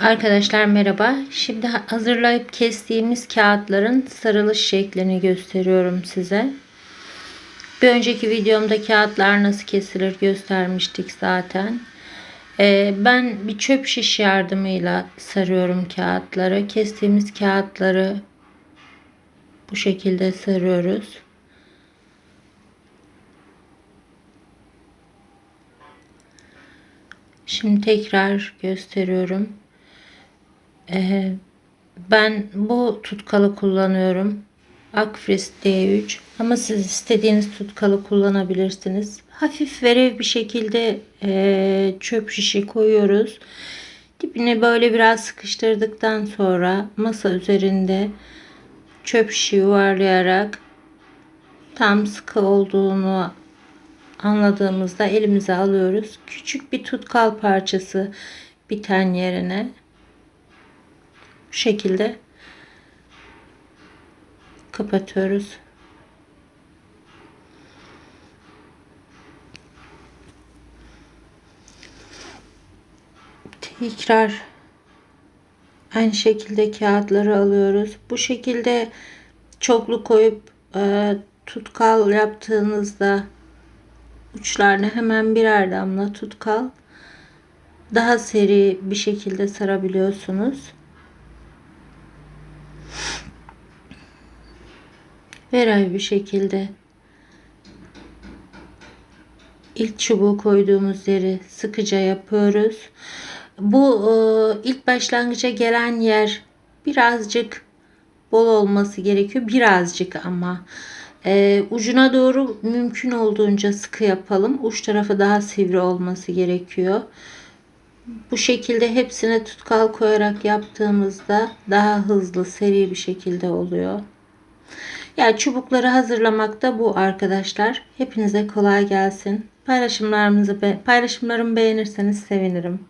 Arkadaşlar merhaba. Şimdi hazırlayıp kestiğimiz kağıtların sarılış şeklini gösteriyorum size. Bir önceki videomda kağıtlar nasıl kesilir göstermiştik zaten. Ee, ben bir çöp şiş yardımıyla sarıyorum kağıtları. Kestiğimiz kağıtları bu şekilde sarıyoruz. Şimdi tekrar gösteriyorum. Ee, ben bu tutkalı kullanıyorum. Akfris D3 ama siz istediğiniz tutkalı kullanabilirsiniz. Hafif verev bir şekilde e, çöp şişi koyuyoruz. Dibine böyle biraz sıkıştırdıktan sonra masa üzerinde çöp şişi yuvarlayarak tam sıkı olduğunu anladığımızda elimize alıyoruz. Küçük bir tutkal parçası biten yerine bu şekilde kapatıyoruz. Tekrar aynı şekilde kağıtları alıyoruz. Bu şekilde çoklu koyup e, tutkal yaptığınızda uçlarına hemen birer damla tutkal daha seri bir şekilde sarabiliyorsunuz. Veray bir şekilde ilk çubuğu koyduğumuz yeri sıkıca yapıyoruz. Bu e, ilk başlangıca gelen yer birazcık bol olması gerekiyor. Birazcık ama e, ucuna doğru mümkün olduğunca sıkı yapalım. Uç tarafı daha sivri olması gerekiyor. Bu şekilde hepsine tutkal koyarak yaptığımızda daha hızlı, seri bir şekilde oluyor. Yani çubukları hazırlamak da bu arkadaşlar. Hepinize kolay gelsin. Paylaşımlarımızı paylaşımlarımı beğenirseniz sevinirim.